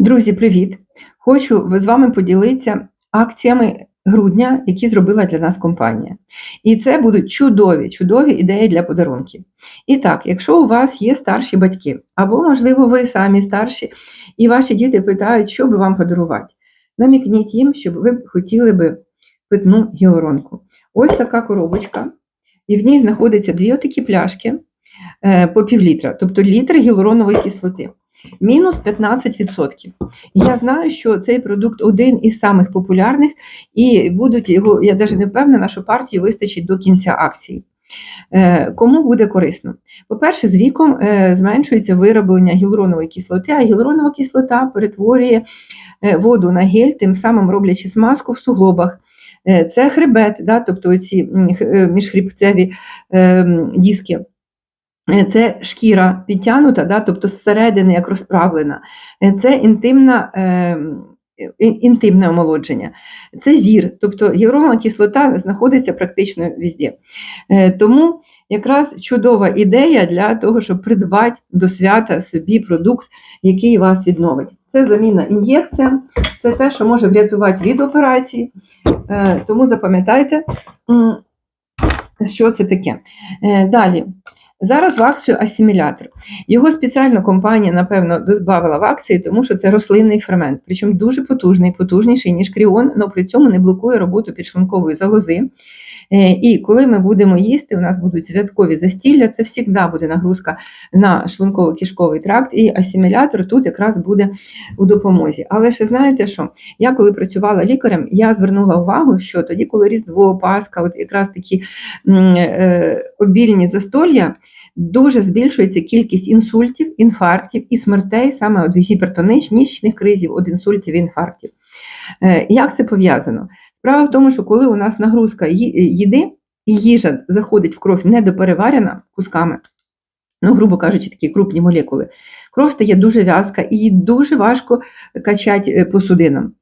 Друзі, привіт! Хочу з вами поділитися акціями грудня, які зробила для нас компанія. І це будуть чудові, чудові ідеї для подарунків. І так, якщо у вас є старші батьки, або, можливо, ви самі старші, і ваші діти питають, що би вам подарувати, намікніть їм, щоб ви хотіли би питну гіалуронку. Ось така коробочка, і в ній знаходяться дві отакі пляшки е, по півлітра, тобто літр гіалуронової кислоти. Мінус 15%. Я знаю, що цей продукт один із самих популярних, і будуть його, я навіть не впевнена, що партії вистачить до кінця акції. Е, Кому буде корисно? По-перше, з віком е, зменшується вироблення гіалуронової кислоти, а гіалуронова кислота перетворює е, воду на гель, тим самим роблячи смазку в суглобах. Це хребет, да, тобто ці міжхребцеві е, диски. Це шкіра підтягнута, да, тобто зсередини як розправлена. Це інтимна, е, інтимне омолодження. Це зір, тобто гіалуронова кислота знаходиться практично везде. Е, Тому якраз чудова ідея для того, щоб придбати до свята собі продукт, який вас відновить. Це заміна ін'єкціям, це те, що може врятувати від операції. Е, Тому запам'ятайте, що це таке. Е, Далі. Зараз в акцію асимілятор. Його спеціально компанія, напевно, додавала в акції, тому що це рослинний фермент, причому дуже потужний, потужніший, ніж кріон, але при цьому не блокує роботу підшлункової залози. Е, І коли ми будемо їсти, у нас будуть святкові застілля, це завжди буде нагрузка на шлунково-кишковий тракт, і асимілятор тут якраз буде у допомозі. Але ще знаєте що? Я коли працювала лікарем, я звернула увагу, що тоді, коли Різдво, Пасха, от якраз такі е, обільні застолля, дуже збільшується кількість інсультів, інфарктів і смертей саме від гіпертонічних кризів, від інсультів і інфарктів. Е, Як це пов'язано? Справа в тому, що коли у нас нагрузка їди і їжа заходить в кров недопереварена кусками, ну, грубо кажучи, такі крупні молекули, кров стає дуже в'язка і її дуже важко качати е, по судинам.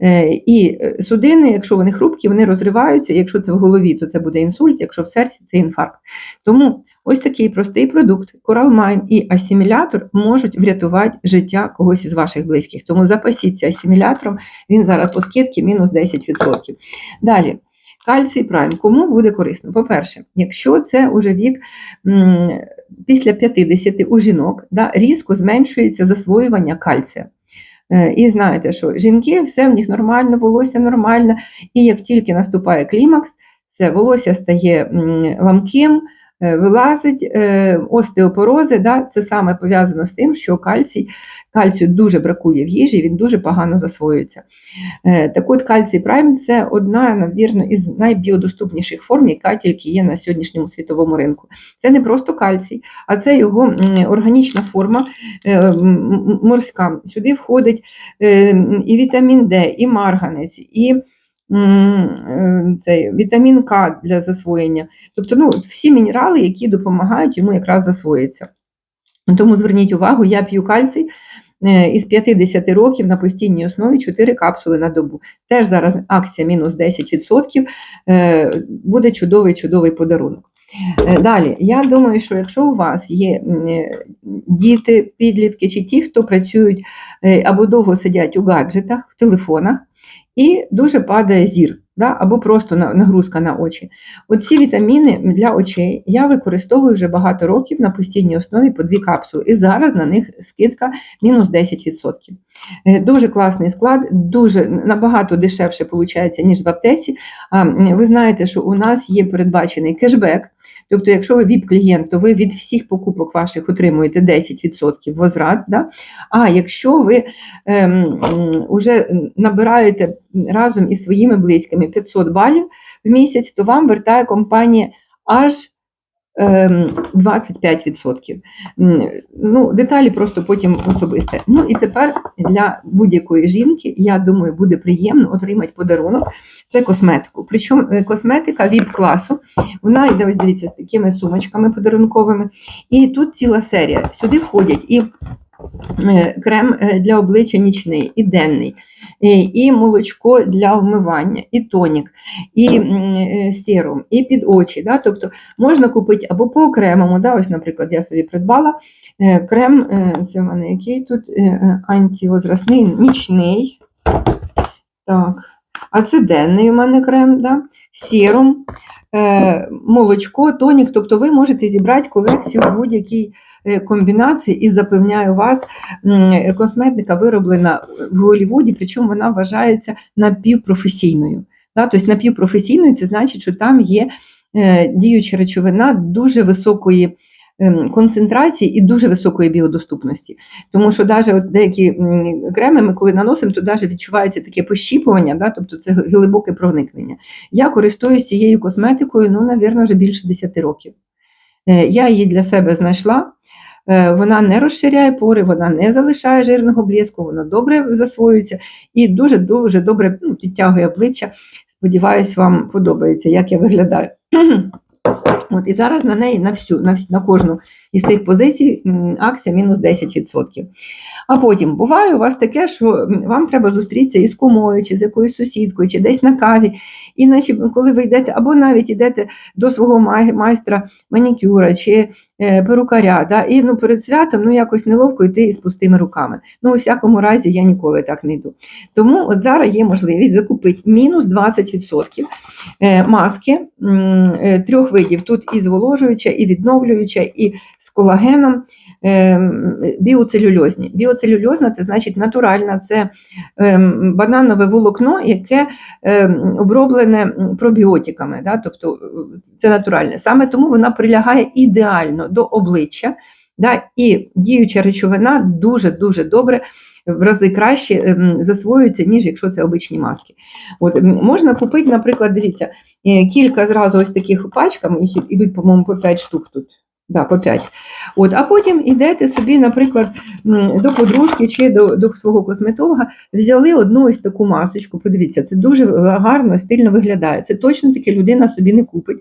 Е, І е, судини, якщо вони хрупкі, вони розриваються. Якщо це в голові, то це буде інсульт, якщо в серці це інфаркт. Тому ось такий простий продукт, Coralmine і асимілятор можуть врятувати життя когось із ваших близьких. Тому запасіться асимілятором, він зараз по скидці мінус 10%. Далі. Кальцій прайм. Кому буде корисно? По-перше, якщо це уже вік після 50 у жінок, да, різко зменшується засвоювання кальція. Е, І знаєте, що жінки, все в них нормально, волосся нормальне, і як тільки наступає клімакс, все волосся стає ламким, вилазить, е, остеопорози, да, це саме пов'язано з тим, що кальцій, кальцію дуже бракує в їжі, він дуже погано засвоюється. Е, Так от кальцій прайм це одна, навірно, із найбіодоступніших форм, яка тільки є на сьогоднішньому світовому ринку. Це не просто кальцій, а це його органічна форма е, морська. Сюди входить е, і вітамін Д, і марганець, і е, цей, вітамін К для засвоєння. Тобто ну, всі мінерали, які допомагають йому якраз засвоїтися. Тому зверніть увагу, я п'ю кальцій е, із 50 років на постійній основі 4 капсули на добу. Теж зараз акція мінус 10%, е, буде чудовий чудовий подарунок. Е, Далі, я думаю, що якщо у вас є е, діти, підлітки чи ті, хто працюють е, або довго сидять у гаджетах, в телефонах, і дуже падає зір, да, або просто нагрузка на очі. Оці вітаміни для очей я використовую вже багато років на постійній основі по дві капсули, і зараз на них скидка мінус 10%. Е, Дуже класний склад, дуже набагато дешевше виходить, ніж в аптеці. Ви знаєте, що у нас є передбачений кешбек. Тобто, якщо ви ВІП-клієнт, то ви від всіх покупок ваших отримуєте 10% возврат. Да? А якщо ви ем, м, набираєте разом із своїми близькими 500 балів в місяць, то вам вертає компанія аж ем, 25%. Ну, деталі просто потім особисте. Ну і тепер для будь-якої жінки, я думаю, буде приємно отримати подарунок. Це косметику. Причому е, косметика ВІП-класу. Вона йде, ось дивіться, з такими сумочками подарунковими. І тут ціла серія. Сюди входять і е, крем е, для обличчя нічний і денний, і молочко для вмивання, і тонік, і е, серум, і під очі. Да? Тобто можна купити або по окремому, да? ось, наприклад, я собі придбала е, крем, е, це в мене який тут е, е, антивозрастний, нічний. Так. А це денний у мене крем, да? серум, е, молочко, тонік. Тобто ви можете зібрати колекцію в будь-якій е, комбінації і запевняю вас, косметика вироблена в Голлівуді, причому вона вважається напівпрофесійною. Да? Тобто напівпрофесійною це значить, що там є е, діюча речовина дуже високої концентрації і дуже високої біодоступності. Тому що навіть от деякі креми ми коли наносимо, то навіть відчувається таке пощіпування, да? тобто це глибоке проникнення. Я користуюсь цією косметикою, ну, навірно, вже більше 10 років. Е, Я її для себе знайшла. Е, Вона не розширяє пори, вона не залишає жирного бліску, вона добре засвоюється і дуже-дуже добре ну, підтягує обличчя. Сподіваюсь, вам подобається, як я виглядаю. От, і зараз на неї на всю, на, всю, на кожну із цих позицій акція мінус 10%. А потім буває у вас таке, що вам треба зустрітися із кумою, чи з якоюсь сусідкою, чи десь на каві. І наче, коли ви йдете, або навіть йдете до свого майстра манікюра чи е, перукаря, да, і ну, перед святом ну, якось неловко йти із пустими руками. Ну, у всякому разі, я ніколи так не йду. Тому от зараз є можливість закупити мінус 20% е, маски е, трьох видів. Тут і зволожуюча, і відновлююча, і з колагеном. ем, Біоцелюльозні. Біоцелюльозна це значить натуральна, це ем, бананове волокно, яке ем, оброблене пробіотиками, да? тобто е, це натуральне. Саме тому вона прилягає ідеально до обличчя, да? і діюча речовина дуже-дуже добре. В рази краще засвоюється, ніж якщо це обичні маски. От, можна купити, наприклад, дивіться, е, кілька зразу ось таких пачками, їх ідуть, по-моєму, по 5 штук тут. Да, по 5. От, а потім йдете собі, наприклад, до подружки чи до, до свого косметолога, взяли одну ось таку масочку. Подивіться, це дуже гарно, стильно виглядає. Це точно таки людина собі не купить.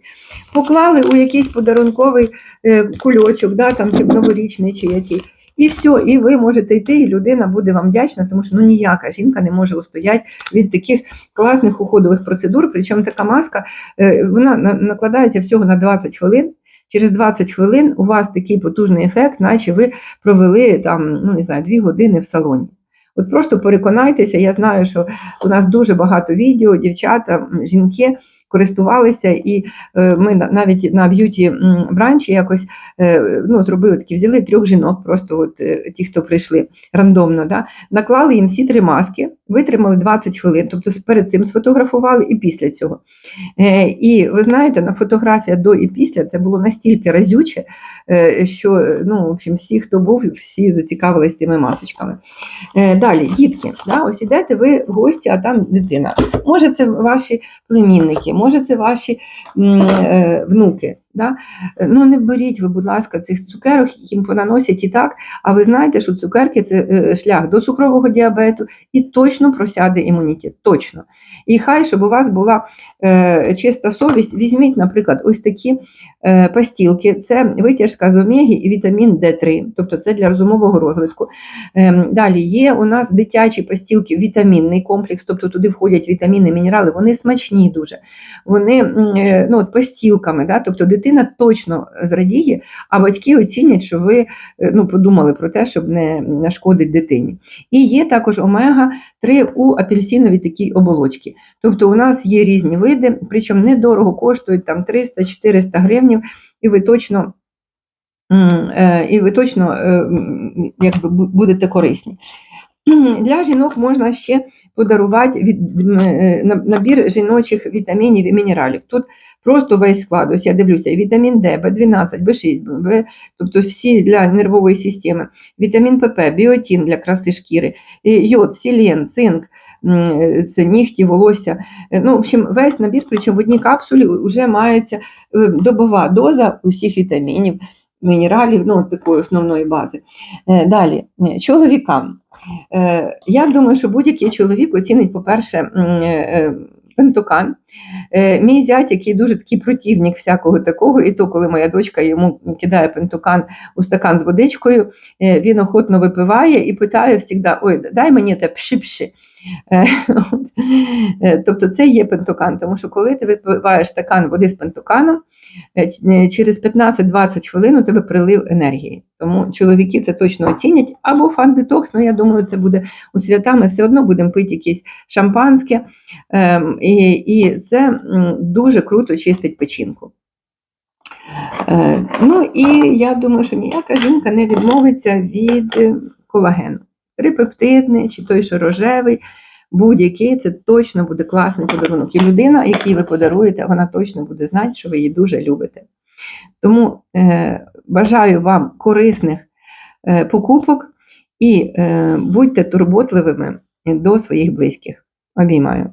Поклали у якийсь подарунковий е, кульочок, да, там, чи новорічний, чи який. І все, і ви можете йти, і людина буде вам вдячна, тому що ну ніяка жінка не може устояти від таких класних уходових процедур. Причому така маска е, вона накладається всього на 20 хвилин. Через 20 хвилин у вас такий потужний ефект, наче ви провели там, ну не знаю, 2 години в салоні. От просто переконайтеся, я знаю, що у нас дуже багато відео, дівчата, жінки користувалися, і е, ми навіть на б'юті бранчі якось е, ну, зробили такі, взяли трьох жінок, просто от е, ті, хто прийшли рандомно, да, наклали їм всі три маски, витримали 20 хвилин, тобто перед цим сфотографували і після цього. І ви знаєте, на фотографія до і після це було настільки разюче, що ну, в общем, всі, хто був, всі зацікавилися цими масочками. Далі, дітки, да, ось ідете ви в гості, а там дитина. Може, це ваші племінники, може, це ваші е, внуки. Да? Е, Ну, не беріть ви, будь ласка, цих цукерок, їм понаносять і так, а ви знаєте, що цукерки це е, шлях до цукрового діабету і точно просяде імунітет. Точно. І хай, щоб у вас була е, чиста совість, візьміть, наприклад, ось такі е, пастілки. Це витяжка з омеги і вітамін Д3, тобто це для розумового розвитку. Ем, Далі є у нас дитячі пастілки, вітамінний комплекс, тобто туди входять вітаміни, мінерали, вони смачні дуже. Вони е, ну, от пастілками, да? тобто точно зрадіє, а батьки оцінять, що ви е, ну, подумали про те, щоб не нашкодити дитині. І є також омега-3 у апельсиновій такій оболочці. Тобто у нас є різні види, причому недорого коштують там 300-400 гривнів, і ви точно. е, І ви точно е, якби, будете корисні. Для жінок можна ще подарувати від, е, на- набір жіночих вітамінів і мінералів. Тут просто весь склад. Ось я дивлюся, вітамін Д, В12, В6, В, тобто всі для нервової системи, вітамін ПП, біотін для краси шкіри, йод, селен, цинк, е, це нігті, волосся. Е, Ну, в общем, весь набір, причому в одній капсулі вже мається добова доза усіх вітамінів, мінералів, ну, такої основної бази. Далі, чоловікам. Е, Я думаю, що будь-який чоловік оцінить, по-перше, м, е, пентукан. Е, Мій зять, який дуже такий противник всякого такого, і то, коли моя дочка йому кидає пентукан у стакан з водичкою, е, він охотно випиває і питає завжди, ой, дай мені те пши-пши. Е. Е, Тобто це є пентукан, тому що коли ти випиваєш стакан води з пентуканом, е, е, через 15-20 хвилин у тебе прилив енергії. Тому чоловіки це точно оцінять. Або фан-детокс, ну я думаю, це буде у свята, ми все одно будемо пити якесь шампанське, ем, і, це дуже круто чистить печінку. Е, ну і я думаю, що ніяка жінка не відмовиться від е, колагену. Трипептидний чи той, що рожевий, будь-який, це точно буде класний подарунок. І людина, якій ви подаруєте, вона точно буде знати, що ви її дуже любите. Тому е, бажаю вам корисних е, покупок і е, будьте турботливими до своїх близьких. Обіймаю.